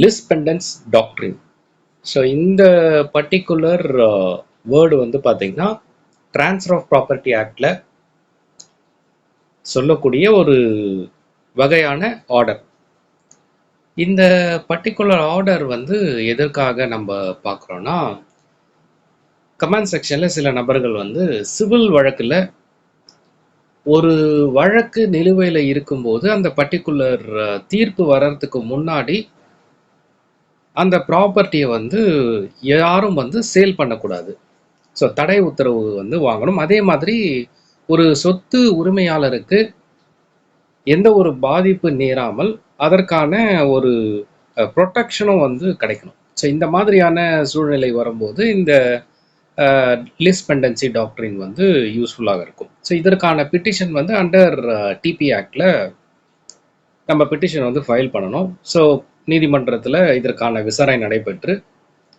லிஸ்பெண்டன்ஸ் doctrine so இந்த particular word uh, வந்து பார்த்தீங்கன்னா ட்ரான்ஸ்ஃபர் ஆஃப் ப்ராப்பர்ட்டி ஆக்டில் சொல்லக்கூடிய ஒரு வகையான ஆர்டர் இந்த பர்டிகுலர் ஆர்டர் வந்து எதற்காக நம்ம பார்க்குறோன்னா கமெண்ட் செக்ஷனில் சில நபர்கள் வந்து சிவில் வழக்கில் ஒரு வழக்கு நிலுவையில் இருக்கும்போது அந்த பர்டிகுலர் uh, தீர்ப்பு வர்றதுக்கு முன்னாடி அந்த ப்ராப்பர்ட்டியை வந்து யாரும் வந்து சேல் பண்ணக்கூடாது. ஸோ தடை உத்தரவு வந்து வாங்கணும். அதே மாதிரி ஒரு சொத்து உரிமையாளருக்கு எந்த ஒரு பாதிப்பு நேராமல் அதற்கான ஒரு ப்ரொட்டக்ஷனும் வந்து கிடைக்கணும். ஸோ இந்த மாதிரியான சூழ்நிலை வரும்போது இந்த லிஸ்பெண்டன்சி டாக்டரின் வந்து யூஸ்ஃபுல்லாக இருக்கும். ஸோ இதற்கான பிட்டிஷன் வந்து அண்டர் டிபி ஆக்டில் நம்ம பெட்டிஷன் வந்து ஃபைல் பண்ணணும். ஸோ நீதிமன்றத்தில் இதற்கான விசாரணை நடைபெற்று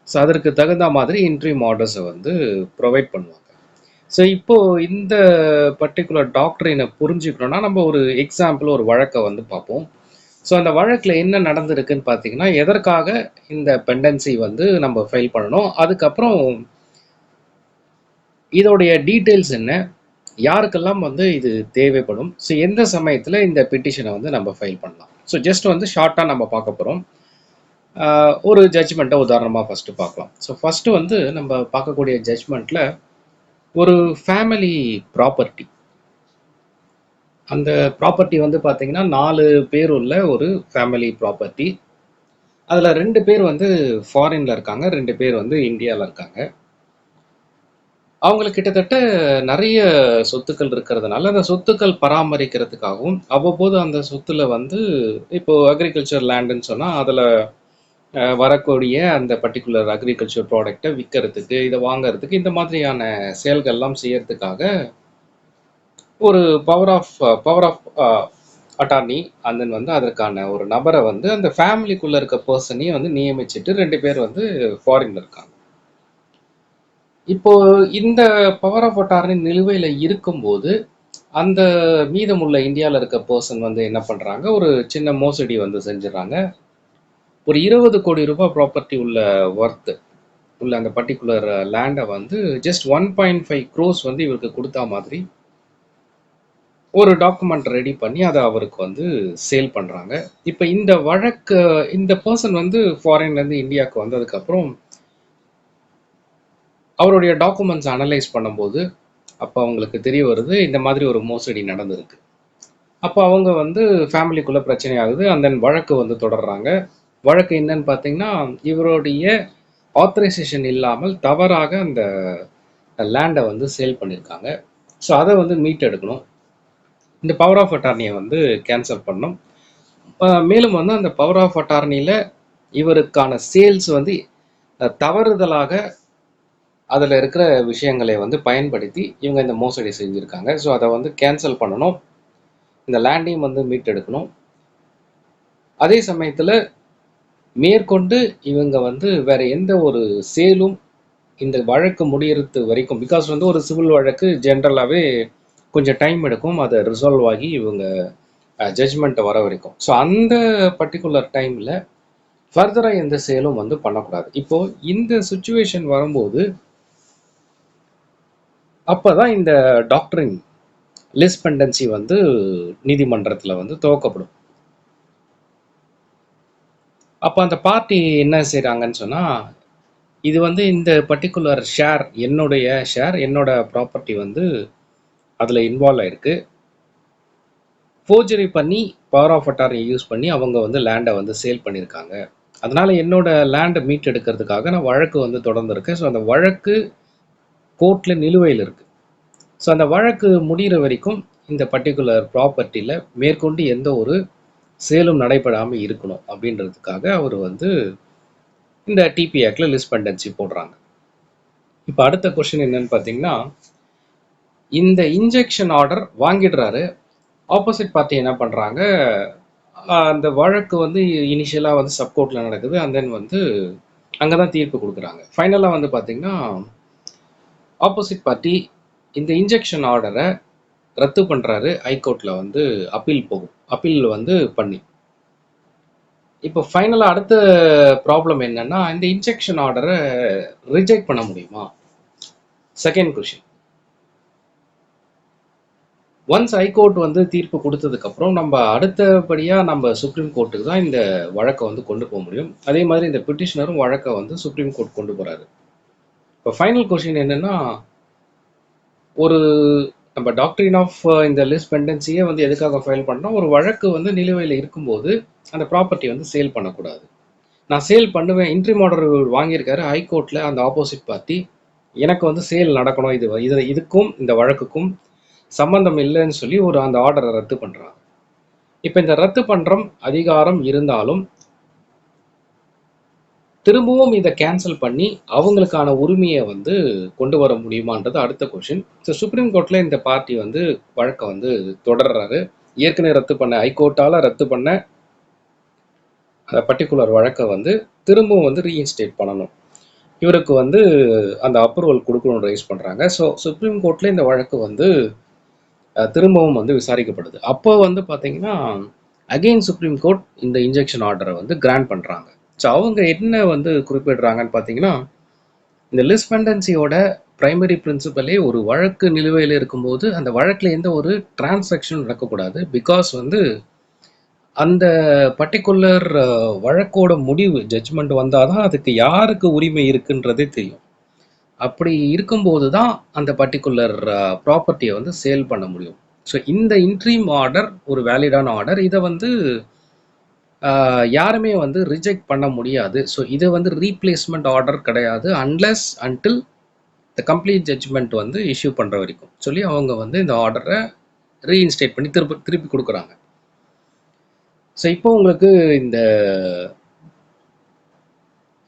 ஸோ அதற்கு தகுந்த மாதிரி இன்ட்ரீம் ஆர்டர்ஸை வந்து ப்ரொவைட் பண்ணுவாங்க. ஸோ இப்போது இந்த பர்டிகுலர் டாக்டரினை புரிஞ்சுக்கணுன்னா நம்ம ஒரு எக்ஸாம்பிள் ஒரு வழக்கை வந்து பார்ப்போம். ஸோ அந்த வழக்கில் என்ன நடந்திருக்குன்னு பார்த்தீங்கன்னா எதற்காக இந்த பெண்டன்சி வந்து நம்ம ஃபைல் பண்ணணும்? அதுக்கப்புறம் இதோடைய டீட்டெயில்ஸ் என்ன? யாருக்கெல்லாம் வந்து இது தேவைப்படும்? ஸோ எந்த சமயத்தில் இந்த பெட்டிஷனை வந்து நம்ம ஃபைல் பண்ணலாம்? ஸோ ஜஸ்ட் வந்து ஷார்ட்டாக நம்ம பார்க்க போகிறோம் ஒரு ஜட்ஜ்மெண்ட்டை உதாரணமாக ஃபஸ்ட்டு பார்க்கலாம். ஸோ ஃபஸ்ட்டு வந்து நம்ம பார்க்கக்கூடிய ஜட்ஜ்மெண்ட்டில் ஒரு ஃபேமிலி ப்ராப்பர்ட்டி அந்த ப்ராப்பர்ட்டி வந்து பார்த்தீங்கன்னா நாலு பேர் உள்ள ஒரு ஃபேமிலி ப்ராப்பர்ட்டி அதில் ரெண்டு பேர் வந்து ஃபாரினில் இருக்காங்க ரெண்டு பேர் வந்து இந்தியாவில் இருக்காங்க. அவங்களுக்கு கிட்டத்தட்ட நிறைய சொத்துக்கள் இருக்கிறதுனால அந்த சொத்துக்கள் பராமரிக்கிறதுக்காகவும் அவ்வப்போது அந்த சொத்துல வந்து இப்போ அக்ரிகல்ச்சர் லேண்டுன்னு சொன்னால் அதில் வரக்கூடிய அந்த பர்டிகுலர் அக்ரிகல்ச்சர் ப்ராடக்டை விற்கிறதுக்கு இதை வாங்கிறதுக்கு இந்த மாதிரியான செயல்கள்லாம் செய்யறதுக்காக ஒரு power of power of attorney அந்த வந்து அதற்கான ஒரு நபரை வந்து அந்த ஃபேமிலிக்குள்ளே இருக்க பர்சனையும் வந்து நியமிச்சுட்டு ரெண்டு பேர் வந்து ஃபாரின்ல இருக்காங்க. இப்போ இந்த பவர் ஆஃப் அட்டார்னி நிலுவையில் இருக்கும்போது அந்த மீதமுள்ள இந்தியாவில் இருக்க பர்சன் வந்து என்ன பண்ணுறாங்க ஒரு சின்ன மோசடி வந்து செஞ்சிடறாங்க. ஒரு இருபது கோடி ரூபாய் ப்ராப்பர்ட்டி உள்ள ஒர்த்து உள்ள அந்த பர்டிகுலர் லேண்டை வந்து just one point five crores வந்து இவருக்கு கொடுத்தா மாதிரி ஒரு டாக்குமெண்ட் ரெடி பண்ணி அதை அவருக்கு வந்து சேல் பண்ணுறாங்க இப்போ இந்த வழக்கு இந்த பர்சன் வந்து ஃபாரின்லேருந்து இந்தியாவுக்கு வந்ததுக்கப்புறம் அவருடைய டாக்குமெண்ட்ஸ் அனலைஸ் பண்ணும்போது அப்போ அவங்களுக்கு தெரிய வருது இந்த மாதிரி ஒரு மோசடி நடந்திருக்கு. அப்போ அவங்க வந்து ஃபேமிலிக்குள்ளே பிரச்சனை ஆகுது அந்த வழக்கு வந்து தொடர்றாங்க. வழக்கு என்னன்னு பார்த்தீங்கன்னா இவருடைய ஆத்தரைசேஷன் இல்லாமல் தவறாக அந்த லேண்டை வந்து சேல் பண்ணியிருக்காங்க. ஸோ அதை வந்து மீட் எடுக்கணும். இந்த பவர் ஆஃப் அட்டார்னியை வந்து கேன்சல் பண்ணணும். மேலும் வந்து அந்த பவர் ஆஃப் அட்டார்னியில் இவருக்கான சேல்ஸ் வந்து தவறுதலாக அதில் இருக்கிற விஷயங்களை வந்து பயன்படுத்தி இவங்க இந்த மோசடி செஞ்சுருக்காங்க. ஸோ அதை வந்து கேன்சல் பண்ணணும். இந்த லேண்டையும் வந்து மீட்டெடுக்கணும். அதே சமயத்தில் மேற்கொண்டு இவங்க வந்து வேற எந்த ஒரு சேலும் இந்த வழக்கு முடியறது வரைக்கும் பிகாஸ் வந்து ஒரு சிவில் வழக்கு ஜென்ரலாகவே கொஞ்சம் டைம் எடுக்கும். அதை ரிசால்வ் ஆகி இவங்க ஜட்ஜ்மெண்ட்டை வர வரைக்கும். ஸோ அந்த பர்டிகுலர் டைமில் ஃபர்தராக எந்த சேலும் வந்து பண்ணக்கூடாது. இப்போது இந்த சுச்சுவேஷன் வரும்போது அப்போ தான் இந்த டாக்டரின் லிஸ்பெண்டன்சி வந்து நீதிமன்றத்தில் வந்து துவக்கப்படும். அப்போ அந்த பார்ட்டி என்ன செய்கிறாங்கன்னு சொன்னால் இது வந்து இந்த பர்டிகுலர் ஷேர் என்னுடைய ஷேர் என்னோட ப்ராப்பர்ட்டி வந்து அதில் இன்வால்வ் ஆயிருக்கு. ஃபோர்ஜரி பண்ணி பவர் ஆஃப் அட்டாரியை யூஸ் பண்ணி அவங்க வந்து லேண்டை வந்து சேல் பண்ணியிருக்காங்க. அதனால் என்னோட லேண்டை மீட் எடுக்கிறதுக்காக நான் வழக்கு வந்து தொடர்ந்துருக்கேன். ஸோ அந்த வழக்கு கோர்ட்டில் நிலுவையில் இருக்குது ஸோ அந்த வழக்கு முடிகிற வரைக்கும் இந்த பர்டிகுலர் ப்ராப்பர்ட்டியில் மேற்கொண்டு எந்த ஒரு சேலும் நடைபெறாமல் இருக்கணும் அப்படின்றதுக்காக அவர் வந்து இந்த டிபி ஆக்டில் லிஸ்ட் பெண்டன்சி போடுறாங்க. இப்போ அடுத்த கொஷின் என்னன்னு பார்த்தீங்கன்னா இந்த இன்ஜெக்ஷன் ஆர்டர் வாங்கிடுறாரு. ஆப்போசிட் பார்ட்டி என்ன பண்ணுறாங்க அந்த வழக்கு வந்து இனிஷியலாக வந்து சப்கோர்ட்டில் நடக்குது. அண்ட் தென் வந்து அங்கே தான் தீர்ப்பு கொடுக்குறாங்க. ஃபைனலாக வந்து பார்த்திங்கன்னா ஆப்போசிட் பார்ட்டி இந்த இன்ஜெக்ஷன் ஆர்டரை ரத்து பண்ணுறாரு ஹைகோர்ட்டில் வந்து அப்பீல் போகும். அப்பீல் வந்து பண்ணி. இப்போ ஃபைனலாக அடுத்த ப்ராப்ளம் என்னன்னா இந்த இன்ஜெக்ஷன் ஆர்டரை ரிஜெக்ட் பண்ண முடியுமா? செகண்ட் கொஷின் ஒன்ஸ் ஹைகோர்ட் வந்து தீர்ப்பு கொடுத்ததுக்கப்புறம் நம்ம அடுத்தபடியாக நம்ம சுப்ரீம் கோர்ட்டுக்கு தான் இந்த வழக்கை வந்து கொண்டு போக முடியும். அதே மாதிரி இந்த பிட்டிஷனரும் வழக்கை வந்து சுப்ரீம் கோர்ட் கொண்டு போகிறாரு இப்போ ஃபைனல் கொஷின் என்னென்னா ஒரு நம்ம டாக்டரின் ஆஃப் uh, இந்த லிஸ்ட் பெண்டன்சியே வந்து எதுக்காக ஃபைல் பண்ணோம் ஒரு வழக்கு வந்து நிலுவையில் இருக்கும்போது அந்த ப்ராப்பர்ட்டி வந்து சேல் பண்ணக்கூடாது. நான் சேல் பண்ணுவேன் இன்ட்ரி ஆர்டர் வாங்கியிருக்காரு ஹைகோர்ட்டில் அந்த ஆப்போசிட் பார்ட்டி எனக்கு வந்து சேல் நடக்கணும் இது இது இதுக்கும் இந்த வழக்குக்கும் சம்பந்தம் இல்லைன்னு சொல்லி ஒரு அந்த ஆர்டரை ரத்து பண்ணுறாங்க இப்போ இந்த ரத்து பண்ணுறம் அதிகாரம் இருந்தாலும் திரும்பவும் இதை கேன்சல் பண்ணி அவங்களுக்கான உரிமையை வந்து கொண்டு வர முடியுமான்றது அடுத்த கொஷின் ஸோ சுப்ரீம் கோர்ட்டில் இந்த பார்ட்டி வந்து வழக்கை வந்து தொடர்றாரு. ஏற்கனவே ரத்து பண்ண ஹைகோர்ட்டால் ரத்து பண்ண அந்த பர்டிகுலர் வழக்கை வந்து திரும்பவும் வந்து ரீஇன்ஸ்டேட் பண்ணணும். இவருக்கு வந்து அந்த அப்ரூவல் கொடுக்கணும்னு ரைஸ் பண்ணுறாங்க ஸோ சுப்ரீம் கோர்ட்டில் இந்த வழக்கு வந்து திரும்பவும் வந்து விசாரிக்கப்படுது. அப்போ வந்து பார்த்தீங்கன்னா அகெயின் சுப்ரீம் கோர்ட் இந்த இன்ஜெக்ஷன் ஆர்டரை வந்து கிராண்ட் பண்ணுறாங்க ஸோ அவங்க என்ன வந்து குறிப்பிடுறாங்கன்னு பார்த்தீங்கன்னா இந்த லிஸ் பெண்டன்சியோட பிரைமரி பிரின்சிபலே ஒரு வழக்கு நிலுவையில் இருக்கும்போது அந்த வழக்கில் எந்த ஒரு டிரான்சாக்ஷன் நடக்கக்கூடாது. பிகாஸ் வந்து அந்த பர்டிகுலர் வழக்கோட முடிவு ஜட்ஜ்மெண்ட் வந்தால் தான் அதுக்கு யாருக்கு உரிமை இருக்குன்றதே தெரியும். அப்படி இருக்கும்போது தான் அந்த பர்டிகுலர் ப்ராப்பர்ட்டியை வந்து சேல் பண்ண முடியும். ஸோ இந்த இன்ட்ரீம் ஆர்டர் ஒரு வேலிடான ஆர்டர் இதை வந்து யாருமே வந்து ரிஜெக்ட் பண்ண முடியாது. ஸோ இது வந்து ரீப்ளேஸ்மெண்ட் ஆர்டர் கிடையாது. Unless until the complete judgement வந்து இஷ்யூ பண்ணுற வரைக்கும். சொல்லி அவங்க வந்து இந்த ஆர்டரை ரீஇன்ஸ்டேட் பண்ணி திருப்பி திருப்பி கொடுக்குறாங்க. ஸோ இப்போ உங்களுக்கு இந்த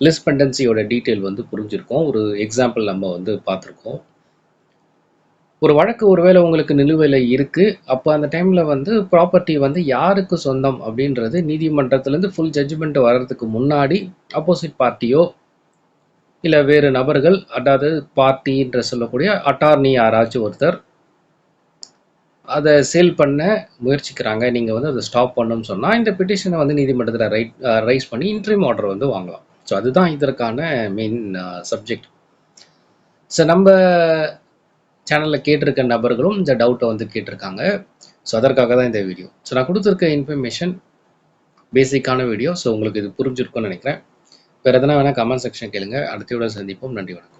லிஸ்ட் பெண்டன்சியோட டீட்டெயில் வந்து புரிஞ்சிருக்கோம். ஒரு எக்ஸாம்பிள் நம்ம வந்து பார்த்துருக்கோம். ஒரு வழக்கு ஒருவேளை உங்களுக்கு நிலுவையில் இருக்குது அப்போ அந்த டைமில் வந்து ப்ராப்பர்ட்டி வந்து யாருக்கு சொந்தம் அப்படின்றது நீதிமன்றத்துலேருந்து ஃபுல் ஜட்ஜ்மெண்ட் வர்றதுக்கு முன்னாடி ஆப்போசிட் பார்ட்டியோ இல்லை வேறு நபர்கள் அதாவது பார்ட்டின்ற சொல்லக்கூடிய அட்டார்னி யாராச்சும் ஒருத்தர் அதை சேல் பண்ண முயற்சிக்கிறாங்க. நீங்கள் வந்து அதை ஸ்டாப் பண்ணணும்னு சொன்னால் இந்த பிட்டிஷனை வந்து நீதிமன்றத்தில் ரைட் ரைஸ் பண்ணி இன்ட்ரீம் ஆர்டர் வந்து வாங்கலாம். ஸோ அதுதான் இதற்கான மெயின் சப்ஜெக்ட் ஸோ நம்ம சேனலில் கேட்டிருக்க நபர்களும் இந்த டவுட்டை வந்து கேட்டிருக்காங்க. ஸோ அதற்காக தான் இந்த வீடியோ ஸோ நான் கொடுத்துருக்க இன்ஃபர்மேஷன் பேசிக்கான வீடியோ ஸோ உங்களுக்கு இது புரிஞ்சிருக்கும்னு நினைக்கிறேன். வேறு எதனா வேணால் கமெண்ட் செக்ஷன் கேளுங்க. அடுத்த வீடியோ சந்திப்போம். நன்றி வணக்கம்.